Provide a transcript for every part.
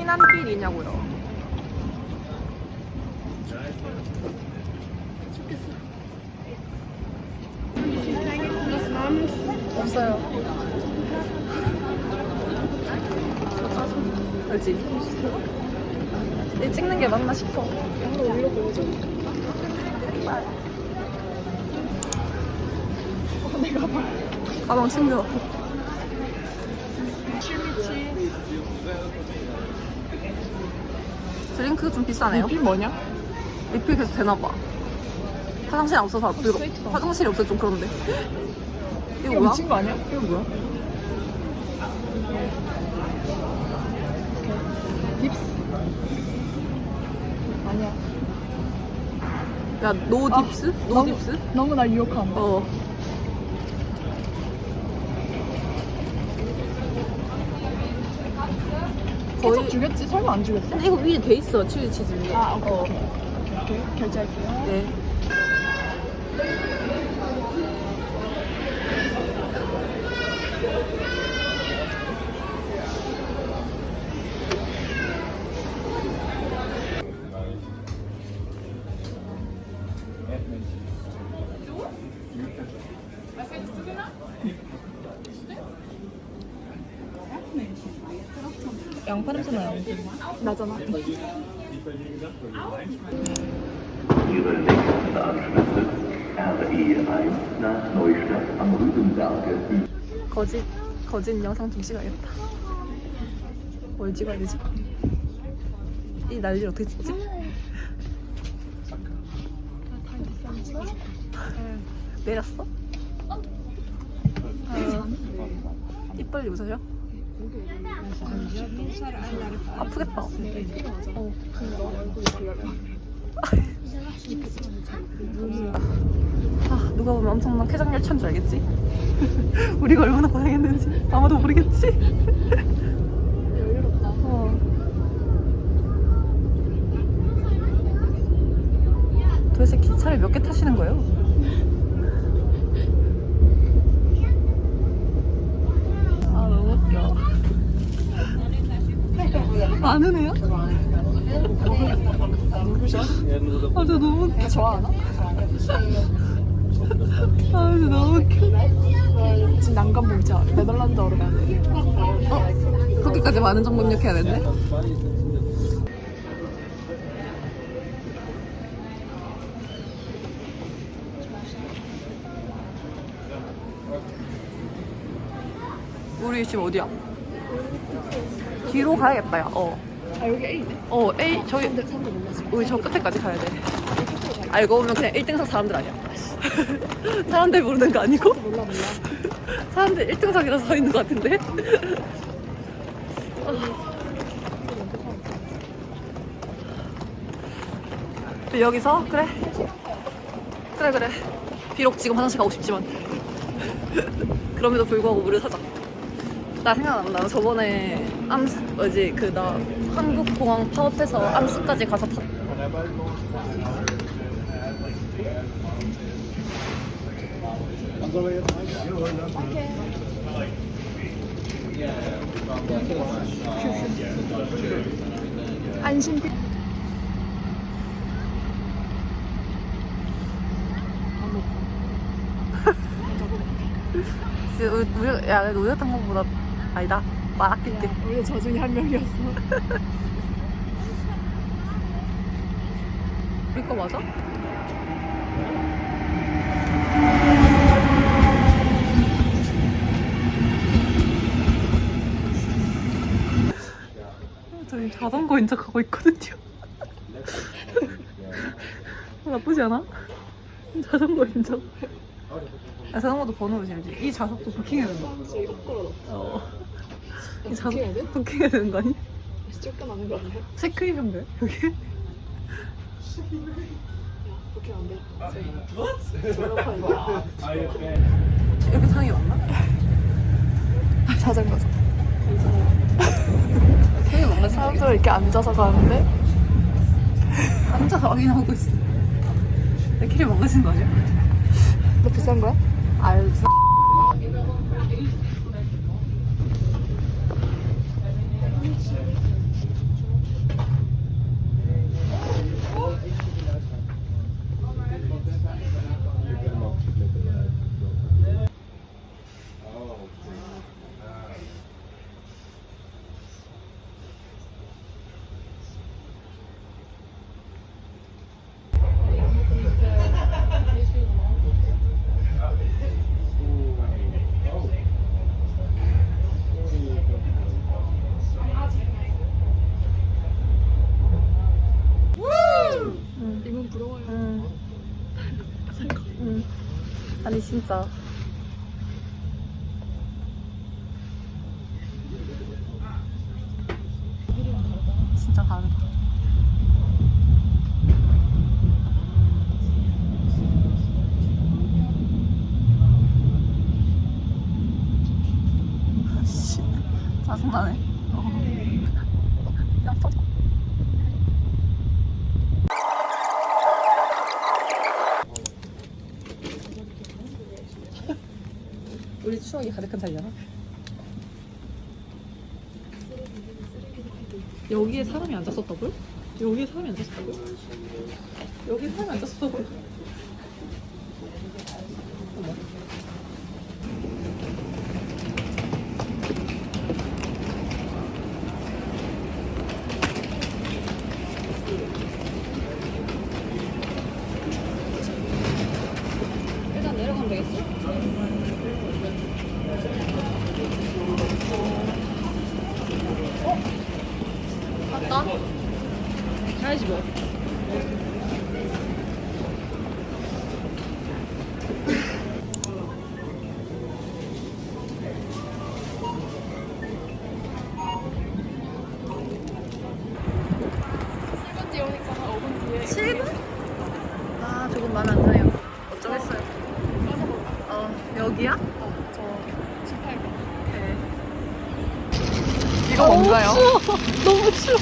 피난길이냐고요. 없어요. 그지? 이 찍는 게 맞나 싶어. 한번 올려보여줘. 가방 챙겨. 칠미치. 드링크 좀 비싸네요. 이 뭐냐? 리필 계속 되나봐. 화장실이 없어서 이거 스위트다. 화장실이 없어서 좀 그런데. 이거 이거 뭐야? 미친 거 아니야? 이거 뭐야? 딥스. 아니야. 야, 노 아, 딥스? 노 너무- 딥스? 너무 날 유혹한다. 어. 거의 주겠지? 설마 안 주겠어? 근데 이거 위에 돼 있어 칠리 치즈 위에. 아, 오케이, 어. 오케이, 오케이. 결제할게요. 네. 양파 냄새 나요. 나잖아. Ihre nächsten Anschlüsse RE1 nach Neustadt am Rübenberge 거짓 거짓 영상 좀 찍어야겠다. 뭘 찍어야 되지? 이 난리 어떻게 찍지? 내렸어? 아, 입 벌리고 서죠? 아프겠다. 어. 아, 누가 보면 엄청난 쾌장열차인 줄 알겠지? 우리가 얼마나 고생했는지 아마도 모르겠지? 여유롭다. 어. 도대체 기차를 몇 개 타시는 거예요? 아 너무 웃겨 아는 애야? 누구셔? 아 진짜 너무 웃겨 좋아하나? 아 진짜 너무 웃겨 지금 난간 보이자 네덜란드어로 가야 돼. 어? 그렇게까지 많은 정보 입력해야 되는데? 우리 지금 어디야? 뒤로 가야겠다 야. 어. 아, 여기 A네? 어 A 저기. 우리 저 끝에까지 가야 돼. 알고 보면 그냥 1등석 사람들 아니야? 사람들 모르는 거 아니고? 몰라, 몰라. 사람들 1등석이라서 서 있는 거 같은데? 근데 여기서? 그래? 그래 그래. 비록 지금 화장실 가고 싶지만. 그럼에도 불구하고 물을 사자 나 생각난다 저번에 암스 뭐지 그 나 한국 공항 파업해서 암스까지 가서 탔 안심피. 우리 야 우유 탄 것보다 아니다 말았겠지 우리 저 중에 한 명이었어. 이거 맞아? 저희 자전거 인척하고 있거든요. 나쁘지 않아? 자전거 인척. 야, 자전거도 번호로 지르지. 이 좌석도 부킹해야 되는 거. 진짜 이거 거꾸로 어. 이 부킹해야 돼? 부킹해야 되는 거 아니? 다시 쫓겨나는 거 아니야? 체크인인데 여기? 부킹 안 돼. 저희 졸업하니까. 여기 상이 없나? 자전거죠. 상이 없나? 사람들 이렇게 앉아서 가는데 앉아서 확인하고 있어. 내 키를 먹으신 거죠? 너 비싼 거야? 알지. 진짜. 진짜 다르다. 씨, 짜증나네. 어. 야, 터져. 우리 추억이 가득한 자리잖아. 여기에 사람이 앉았었다고요? 여기에 사람이 앉았었다고요? 여기에 사람이 앉았었다고요? 어머. 일단 내려가면 되겠어? 갔다? 가야지 뭐. 일본 뒤에 오니까 한 5분 뒤에 7분? 아 조금 마음에 안 드네요. 어쩌겠어요. 빠져볼까? 어 여기야? 어, 저 18번. 네. 이거 뭔가요? 추워. 너무 추워.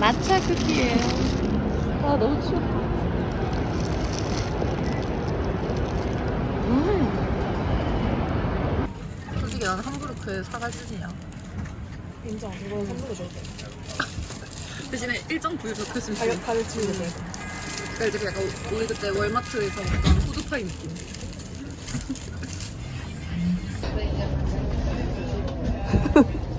마차 쿠키예요. 아 너무 추워. 음. 솔직히 나는 함부르크의 사과주지야. 인정. 이거 선물로 줄 때. 대신에 일정 부위 적혔으면 가격 좋겠어. 가르치고 돼. 그러니까 이제 약간 우리 그때 월마트에서 먹던 후드파이 느낌.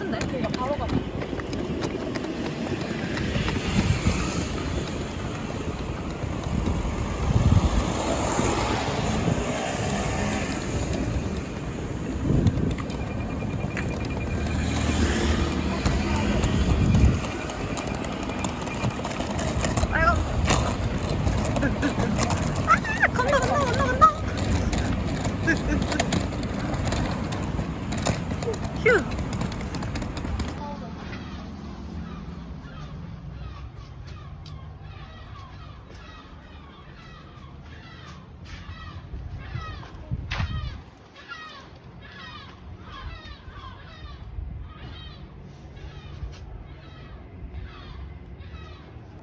같은데 그러니까 바로 가. 아이고 아 건너 건너 건너 건너 휴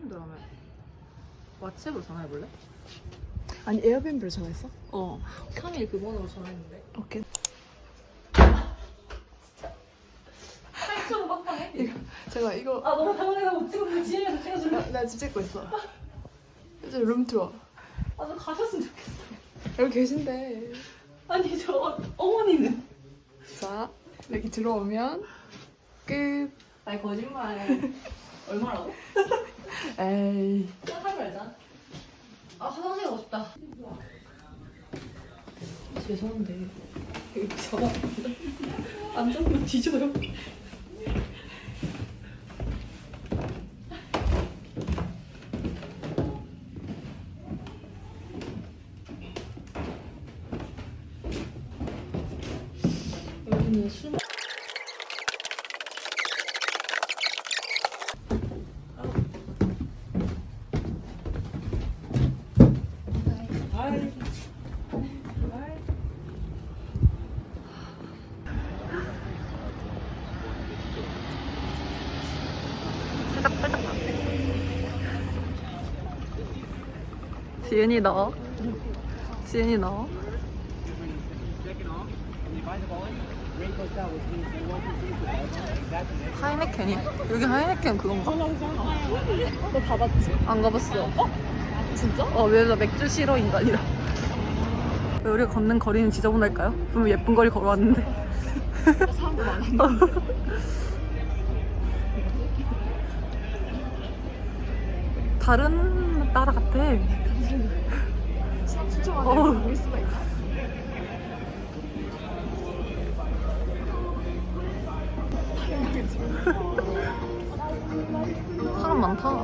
그러면 왓츠앱으로 전화해볼래? 아니 에어비앤비로 전화했어? 어 3일 그 번호로 전화했는데 오케이. 살짝 빡빡해 이거 제가 이거 아 너무 당황해서 못 찍었는데 지혜가 찍어줄래? 나, 나 진짜 찍고 있어. 이제 룸 투어. 아좀 가셨으면 좋겠어 여기 계신데. 아니 저 어머니는 자 여기 들어오면 끝. 아니 거짓말 얼마라고? 에이. 아 화장실 가고 싶다. 죄송한데. 여기 잡아 안 잡으면 뒤져요. 여기는 술 지은이 넣어 지은이 넣어 하이네켄이 여기 하이네켄 그건가? 너 가봤지? 안 가봤어 진짜? 어, 왜 나 맥주 싫어 인간이라. 왜 우리가 걷는 거리는 지저분할까요? 분명 예쁜 거리 걸어왔는데. 사람도 많았는데. 다른 따라갔대. 진짜 어. 사람 많다.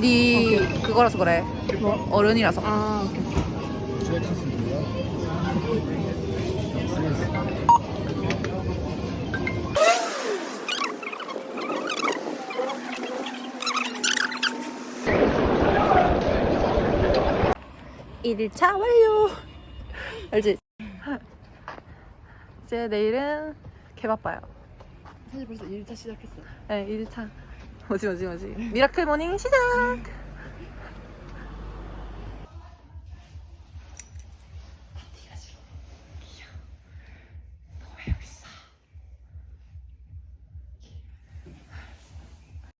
네 그거라서 그래. 뭐? 어른이라서. 아, 오케이. 일차 완료. 알지? 이제 내일은 개바빠요. 사실 벌써 1차 시작했어. 네, 1차. 뭐지, 뭐지, 뭐지. 미라클 모닝 시작!